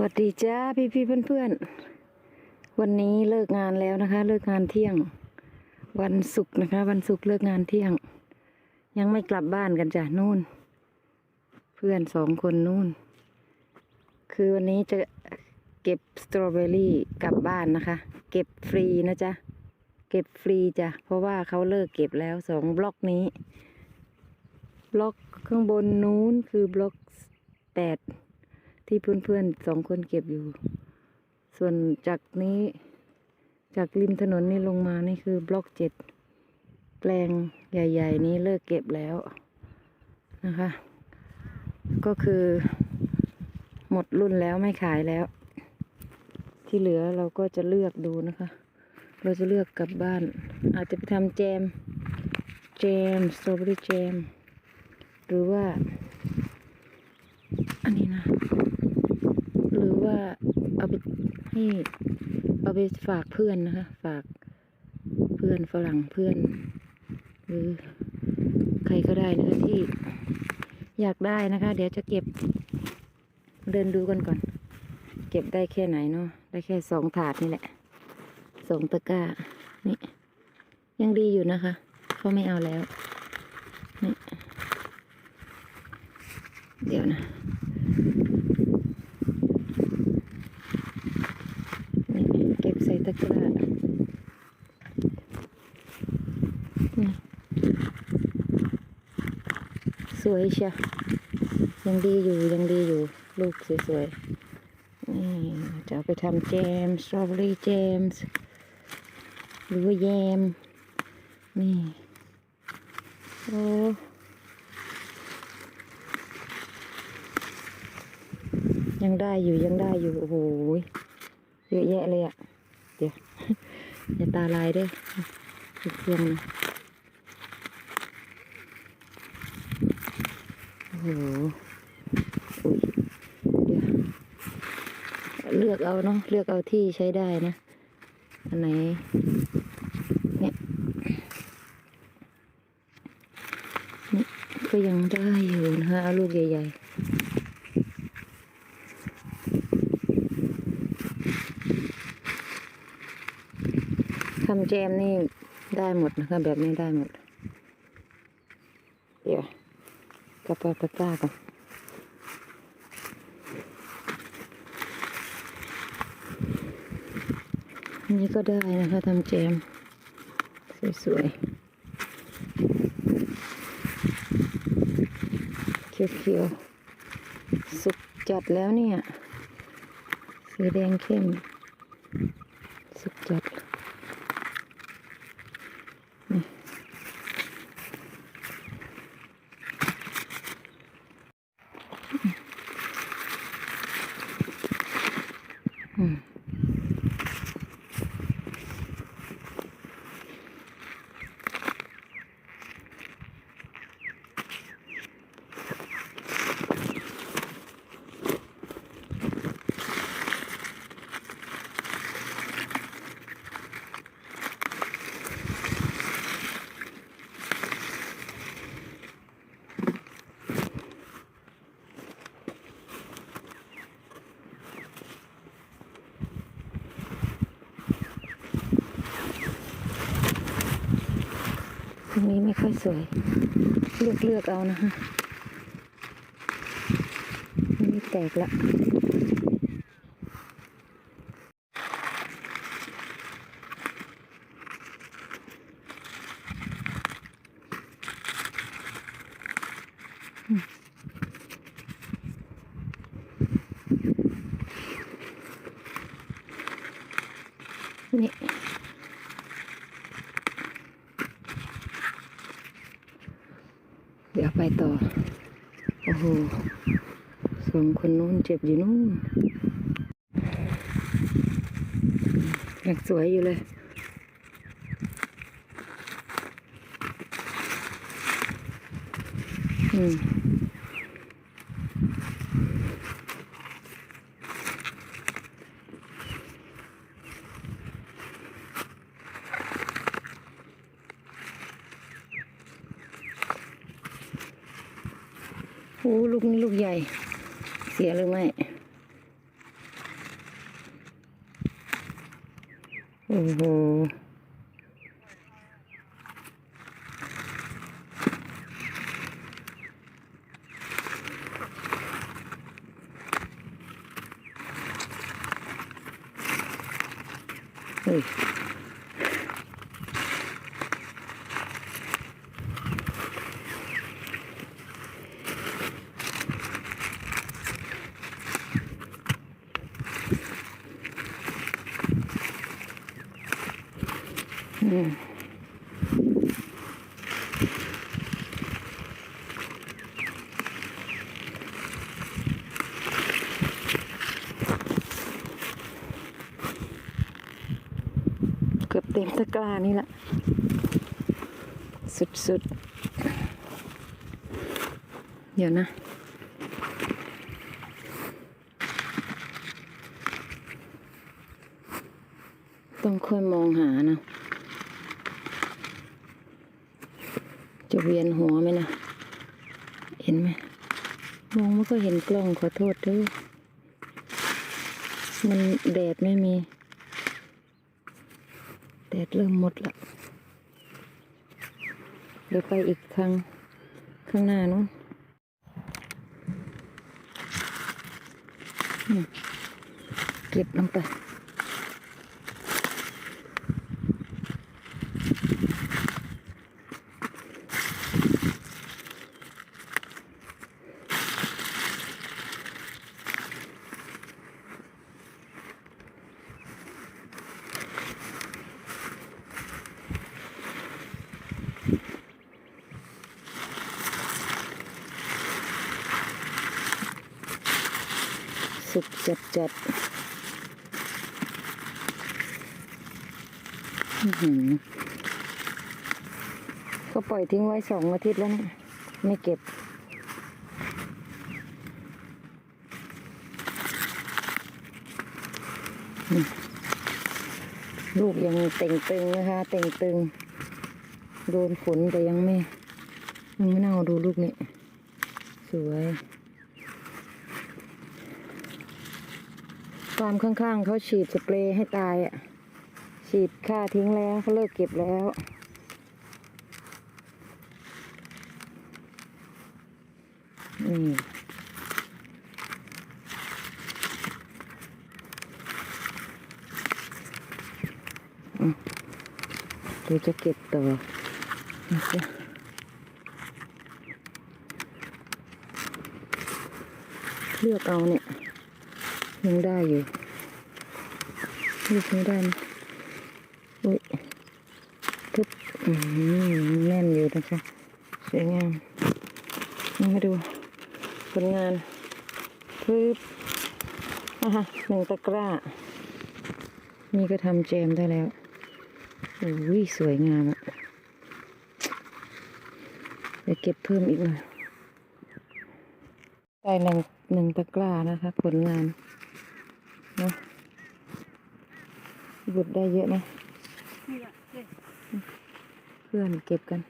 วัสดีจ้าพี่พี่เพื่อนเพื่อนๆวันนี้เลิกงานแล้วนะคะ เลิกงานเที่ยง วันศุกร์นะคะ วันศุกร์เลิกงานเที่ยง ยังไม่กลับบ้านกันจ้ะนู่น เพื่อนสองคนนู่น คือวันนี้จะเก็บสตรอเบอรี่กลับบ้านนะคะ เก็บฟรีนะจ๊ะเก็บฟรีจ้ะเพราะว่าเขาเลิกเก็บแล้วสองบล็อกนี้ บล็อกข้างบนนู้นคือบล็อกแปด ที่เพื่อนๆสองคนเก็บอยู่ ส่วนจากนี้จากริมถนนนี่ลงมานี่คือบล็อกเจ็ดแปลงใหญ่ ๆ นี้เลิกเก็บแล้วนะคะ ก็คือหมดรุ่นแล้วไม่ขายแล้ว ที่เหลือเราก็จะเลือกดูนะคะ เราจะเลือกกลับบ้าน อาจจะไปทำแจม แจมสตรอเบอรี่แจม หรือว่า อันนี้นะ ว่าเอาไปให้เอาไปฝากเพื่อนนะคะ ฝากเพื่อนฝรั่งเพื่อน หรือใครก็ได้นะคะที่อยากได้นะคะ เดี๋ยวจะเก็บ เดินดูกันก่อน เก็บได้แค่ไหนเนาะได้แค่สองถาดนี่แหละสองตะกร้านี่ ยังดีอยู่นะคะเขาไม่เอาแล้วนี่เดี๋ยวนะ นี่เก็บใส่ ตะกร้าสวยเชียวยังดีอยู่ยังดีอยู่ ลูกสวยๆนี่จะเอาไปทำแจมสตรอเบอรี่แจมส์หรือว่าแยม นี่ โอ้ยังได้อยู่ยังได้อยู่ โอ้โหเยอะแยะเลยอะ่ะ เดี๋ยวอย่าตาลายด้วยเครื่องนะโอ้โหอุ้ยเดี๋ยวเลือกเอาเนาะเลือกเอาที่ใช้ได้นะอันไหนเนี่ยนี่ก็ยังได้อยู่นะคะเอาลูกใหญ่ ๆ ทำแจมนี่ได้หมดนะคะ แบบนี้ได้หมด เดี๋ยวกระเป๋าตะกร้าก่อนอันนี้ก็ได้นะคะทำแจม สวยๆ เขียวๆ สุกจัดแล้วเนี่ย สีแดงเข้ม สุกจัด รงนี้ไม่ค่อยสวย เลือกเลือกเอานะฮะอันนี่แตกละ เดี๋ยวไปต่อ โอ้โหสองคนนู้นเจ็บอยู่นู้นยังสวยอยู่เลย อืม see how they ตะกร้านี่แหละ สุดๆ เดี๋ยวนะ ต้องค่อยมองหานะ จะเวียนหัวไหมนะ เห็นไหม มองไม่ก็เห็นกล้องขอโทษด้วยมันแดดไม่มี ดดเริ่มหมดละเดี๋ยวไปอีกทางข้างหน้านู้นเก็บลงไป สุก จัดจัดก็ปล่อยทิ้งไว้สองอาทิตย์แล้วนะไม่เก็บ ลูกยังเต่งตึงนะคะ เต่งตึง โดนฝนแต่ยังไม่ยังไม่เน่าดูลูกนี้สวย ฟาร์มข้างๆเขาฉีดสเปรย์ให้ตายอะ ฉีดฆ่าทิ้งแล้วเขาเลิกเก็บแล้วอืมอืมเดี๋ยวจะเก็บต่อนะจ๊ะเลือกเอาเนี่ย ยังได้อยู่ลูกนี้ได้อุ้ยทุบอืมแน่นอยู่นะคะ สวยงามมาดูผลงานปึ๊บอะฮะหนึ่งตะกร้า นี่ก็ทำแจมได้แล้วโอ้ยสวยงามอะเดี๋ยวเก็บเพิ่มอีกหน่อยได้หนึ่งหนึ่งตะกร้านะคะ ผลงาน นาะบุดได้เยอะนะเพื่อนเก็บกัน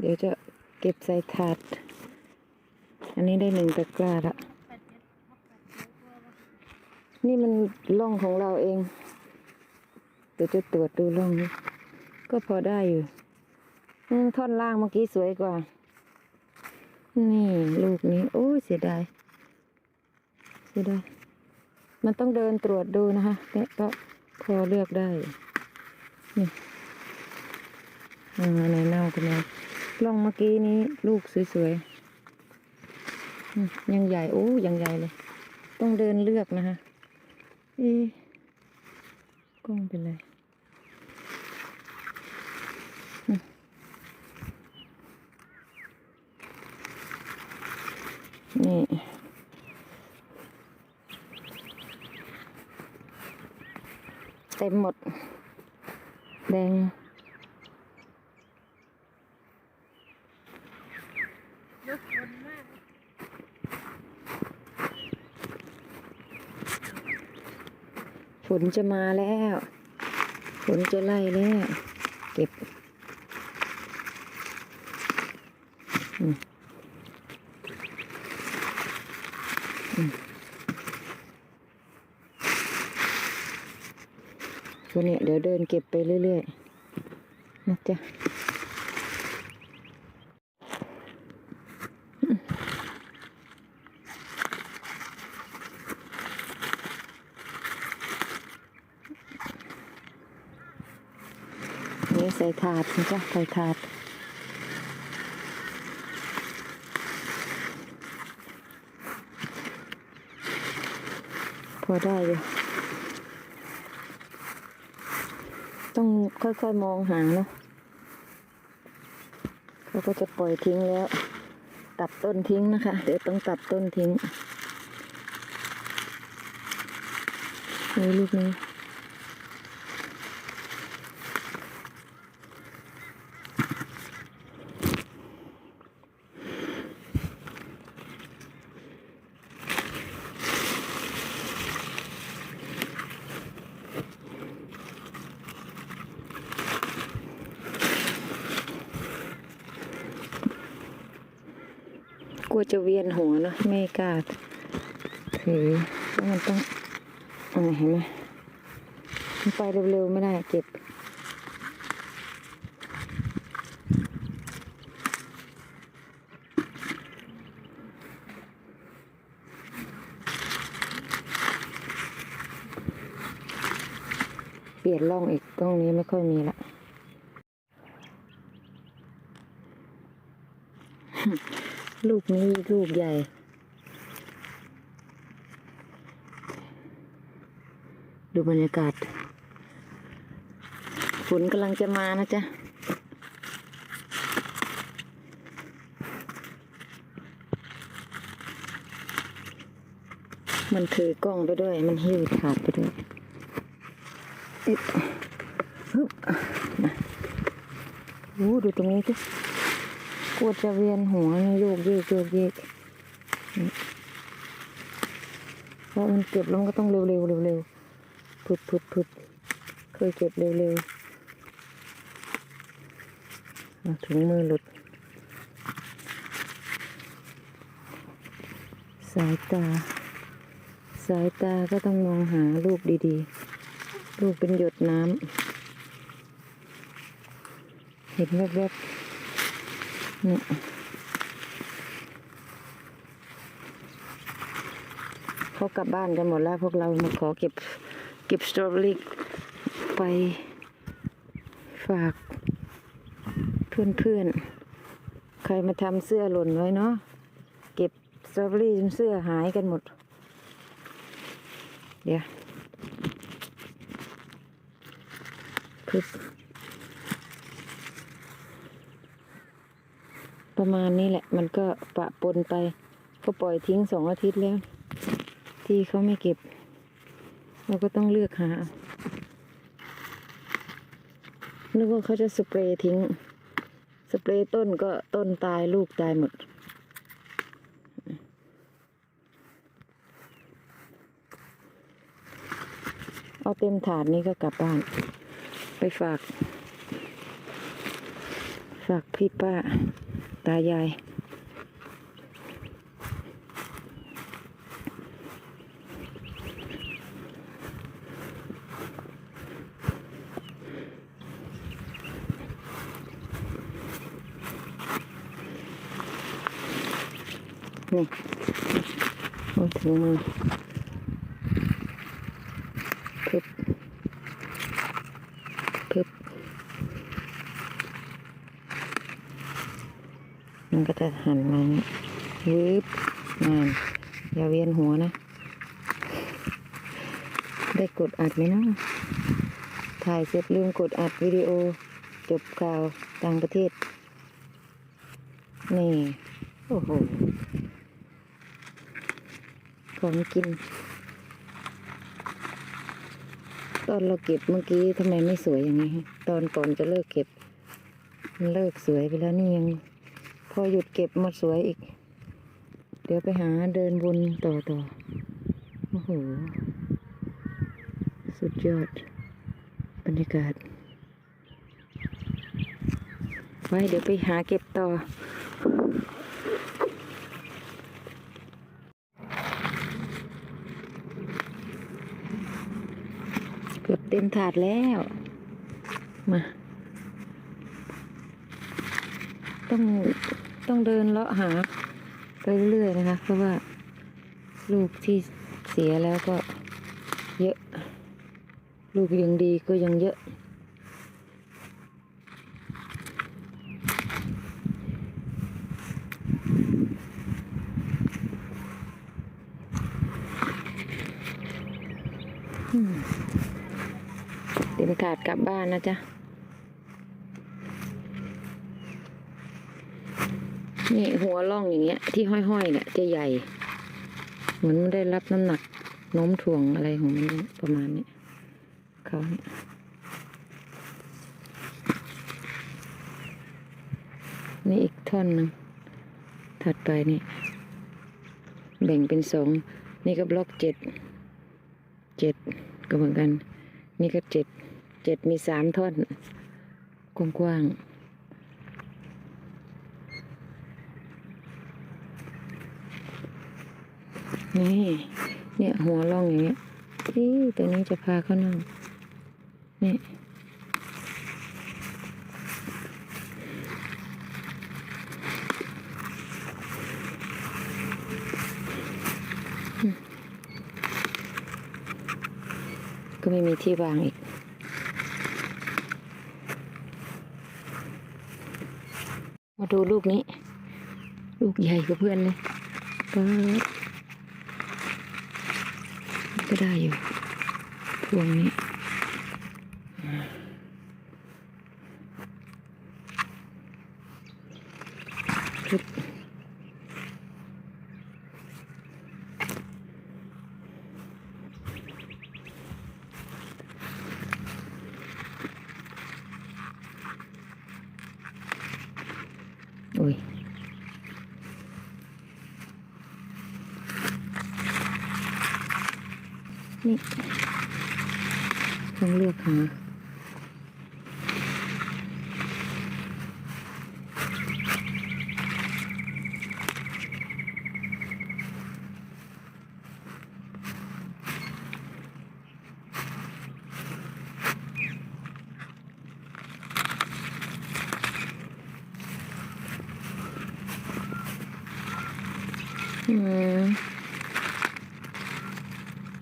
เดี๋ยวจะเก็บใส่ถาด อันนี้ได้หนึ่งตะกร้าละ นี่มันร่องของเราเอง เดี๋ยวจะตรวจดูร่องนี้ก็พอได้อยู่ท่อนล่างเมื่อกี้สวยกว่า นี่ ลูกนี้ โอ้เสียดาย เสียดายมันต้องเดินตรวจดูนะคะเนี่ยก็พอเลือกได้ นี่อ่าในเน่ากันแล้วล่องเมื่อกี้นี้ลูกสวยๆ ยังใหญ่ โอ้ยังใหญ่เลย ต้องเดินเลือกนะคะเอ๊กล้องเป็นไรนี่ ต็มหมด แดงฝนจะมาแล้ว ฝนจะไล่แล้ว เก็บอืมอืม ตัว เก็บไปเรื่อยๆนะจ๊ะนี่ใส่ถาดนะจ๊ะใส่ถาดพอได้อยู่ ต้องค่อยๆมองหาเนาะเขาก็จะปล่อยทิ้งแล้ว ตัดต้นทิ้งนะคะ เดี๋ยวต้องตัดต้นทิ้งนี่ลูกนี้ จะเวียนหัวเนอะไม่กล้าถือเพราะมันต้องอะไรเห็นไหมมันไปเร็วๆไม่ได้เจ็บเปลี่ยนร่องอีกตรงนี้ไม่ค่อยมีละ ลูกนี้ลูกใหญ่ ดูบรรยากาศฝนกำลังจะมานะจ๊ะมันถือกล้องไปด้วย มันหิ้วถาดไปด้วยอึ๊บฮึบนะโอ้ดูตรงนี้สิ กลัวจะเวียนหัวโยกเยกโยกเยกเพราะมันเก็บแล้วมันก็ต้องเร็วเร็วเร็วเร็วพุดพุดพุดเคยเก็บเร็วเร็วถุงมือหลุด สายตา สายตาก็ต้องมองหาลูกดีๆ ลูกเป็นหยดน้ำเห็นแวบๆ นี่เขากลับบ้านกันหมดแล้วพวกเรามาขอเก็บ เก็บสตรอเบอรี่ไปฝาก เพื่อนๆ ใครมาทำเสื้อหล่นไว้เนาะเก็บสตรอเบอรี่จนเสื้อหายกันหมด เดี๋ยวพึบ ประมาณนี้แหละ มันก็ปะปนไป ก็ปล่อยทิ้งสองอาทิตย์แล้ว ที่เขาไม่เก็บ เราก็ต้องเลือกหานึกว่าเขาจะสเปรย์ทิ้ง สเปรย์ต้นก็ต้นตายลูกตายหมด เอาเต็มถาดนี้ก็กลับบ้าน ไปฝาก ฝากพี่ป้า ตายาย นี่โอ้ถึงมือพึบพึบ มันก็ จะหันมาอย่างวืบงานอย่าเวียนหัวนะ ได้กดอัดไหมนะ ถ่ายเสร็จลืมกดอัดวิดีโอ จบข่าวต่างประเทศ นี่ โอ้โห ของกิน ตอนเราเก็บเมื่อกี้ทำไมไม่สวยอย่างนี้ ตอนก่อนจะเลิกเก็บ มันเลิกสวยไปแล้วนี่ยัง อหยุดเก็บมาสวยอีก เดี๋ยวไปหาเดินวนต่อต่อโอ้โห สุดยอด บรรยากาศ ไว้เดี๋ยวไปหาเก็บต่อเกือบเต็มถาดแล้ว มา ต้อง ต้องเดินเลาะหาไปเรื่อยๆนะคะ เพราะว่าลูกที่เสียแล้วก็เยอะ ลูกยังดีก็ยังเยอะอืมเต็มถาดกลับบ้านนะจ๊ะ นี่หัวล่องอย่างเงี้ย ที่ห้อยๆเนี่ยจะใหญ่ เหมือนมันได้รับน้ำหนักโน้มถ่วงอะไรของมันประมาณนี้เขาเนี่ยนี่อีกท่อนหนึ่งถัดไปนี่ แบ่งเป็นสอง นี่ก็บล็อกเจ็ด เจ็ดก็เหมือนกัน นี่ก็เจ็ด เจ็ดมีสามท่อน กว้างๆ นี่เนี่ยหัวร่องอย่างเงี้ยที่ตัวนี้จะพาเขานั่งนี่อืมก็ไม่มีที่วางอีกมาดูลูกนี้ ลูกใหญ่กว่าเพื่อนเลยก็ ก็ได้อยู่พวงนี้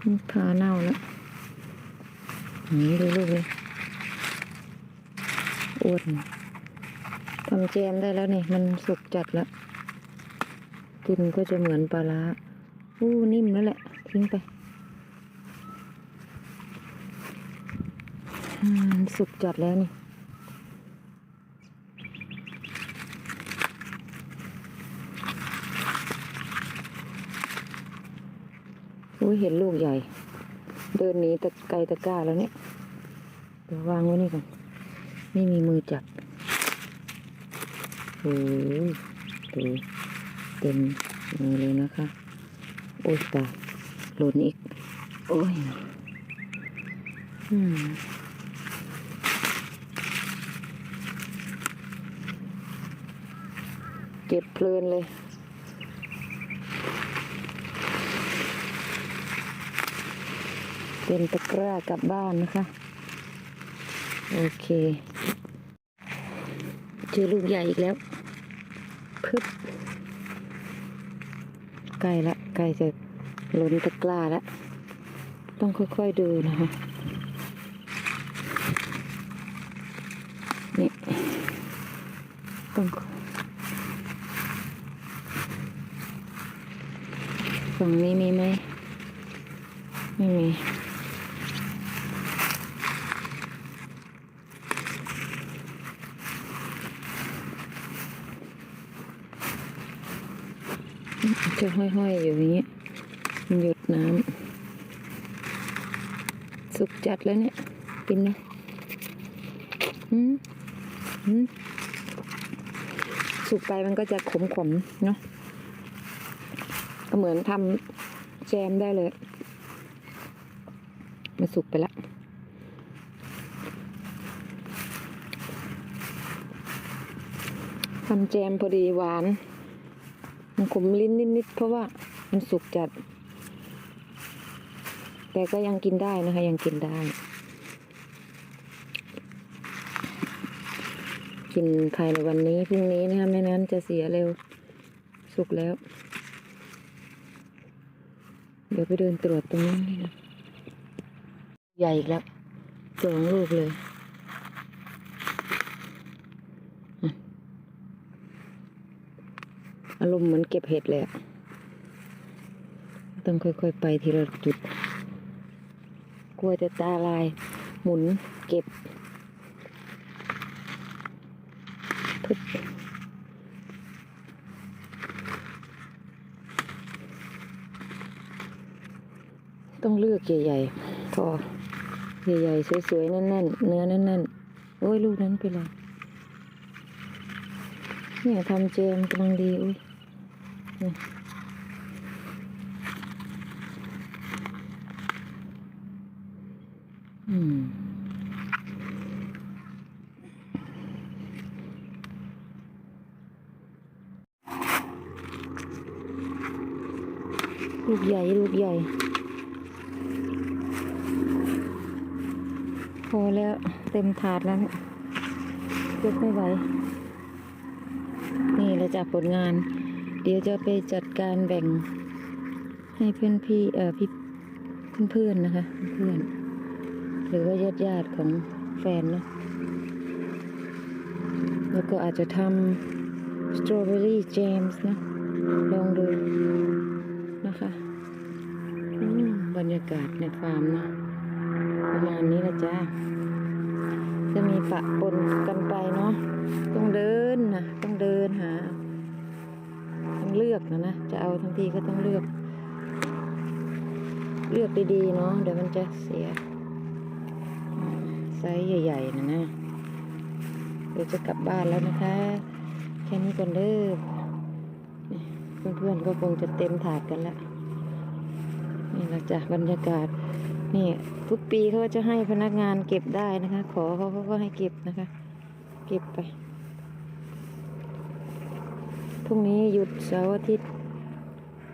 มันพาเน่าแล้วนี่ดูลูกเลยอ้วนทำแจมได้แล้วนี่ มันสุกจัดแล้วกินก็จะเหมือนปลาร้าอู้นิ่มแล้วแหละ ทิ้งไปสุกจัดแล้วนี่ อุ้ยเห็นลูกใหญ่ เดินหนีตะไกลตะก้าแล้วเนี่ย เดี๋ยววางไว้นี่ก่อน ไม่มีมือจับโอ้ยดูเต็มมือเลยนะคะ โอ้ยตายหล่นอีก โอ้ยอืมเก็บเพลินเลย เป็นตะกร้ากลับบ้านนะคะ โอเค เจอลูกใหญ่อีกแล้วพึบใกล้ละใกล้จะล้นตะกร้าล้วต้องค่อยๆดูนะคะนี่ต้องฝั่งนี้มีไหมไม่มี จะห้อยๆอยู่อย่างนี้มันหยดน้ำสุกจัดแล้วเนี่ย กินนะอืมอืมสุกไปมันก็จะขมๆเนาะก็เหมือนทำแจมได้เลย มันสุกไปละทำแจมพอดีหวานันขมลิ้นนิดๆเพราะว่ามันสุกจัด แต่ก็ยังกินได้นะคะ ยังกินได้ กินภายในวันนี้พรุ่งนี้นะคะไม่นั้นจะเสียเร็ว สุกแล้ว เดี๋ยวไปเดินตรวจตรงนี้นใหญ่แล้วสองลูกเลย อารมณ์เหมือนเก็บเห็ดเลยอะต้องค่อยๆไปทีละจุด กลัวจะตาลาย หมุนเก็บพึบต้องเลือกใหญ่ๆพอใหญ่ๆสวยๆแน่นๆเนื้อแน่นๆโอ้ยลูกนั้นเป็นไรเนี่ยทำเจมกำลังดีอุ้ย อืมลูกใหญ่ ลูกใหญ่ พอแล้วเต็มถาดแล้วเนี่ยกไม่ไหว นี่เราจากผลงาน เดี๋ยวจะไปจัดการแบ่งให้เพื่อนพี่เอ่อพี่เพื่อนๆนะคะเพื่อนหรือว่าญาติญาติๆของแฟนเนาะแล้วก็อาจจะทำสตรอเบอรี่แจมส์นะลองดูนะคะบรรยากาศในฟาร์มนะประมาณนี้นะจ๊ะจะมีปะปนกันไปเนาะ องเลือกนะนะจะเอาทั้งทีก็ต้องเลือก เลือกดีๆเนาะเดี๋ยวมันจะเสียไซส์ใหญ่ๆนะนะเดี๋ยวจะกลับบ้านแล้วนะคะ แค่นี้ก่อนเด้อเพื่อนๆก็คงจะเต็มถาดกันแล้วนี่นะจ๊ะบรรยากาศนี่ทุกปีเขาจะให้พนักงานเก็บได้นะคะ ขอเขาเขาก็ให้เก็บนะคะ เก็บไป รุ่งนี้หยุดเสาร์อาทิตย์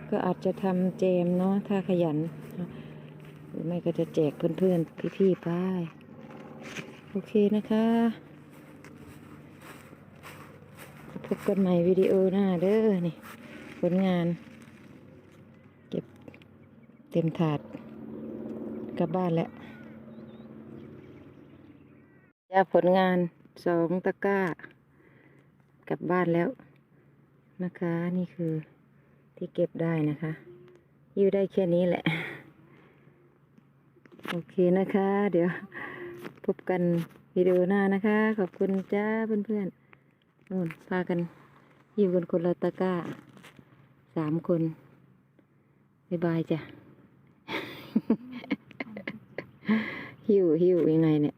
ก็อาจจะทำแจมเนาะถ้าขยัน หรือไม่ก็จะแจกเพื่อนๆ พี่ๆไปโอเคนะคะ พบกันใหม่วิดีโอหน้าเด้อนี่ ผลงาน เก็บเต็มถาดกลับบ้านแล้วจะผลงานสองตะกร้ากลับบ้านแล้ว นะคะ นี่คือที่เก็บได้นะคะอยู่ได้แค่นี้แหละ โอเคนะคะ เดี๋ยวพบกันวิดีโอหน้านะคะ ขอบคุณจ้าเพื่อนๆนู่นพากันอยู่กันคนละตะกร้าสามคนบ๊ายบายจ้ะหิวหิวยังไงเนี่ย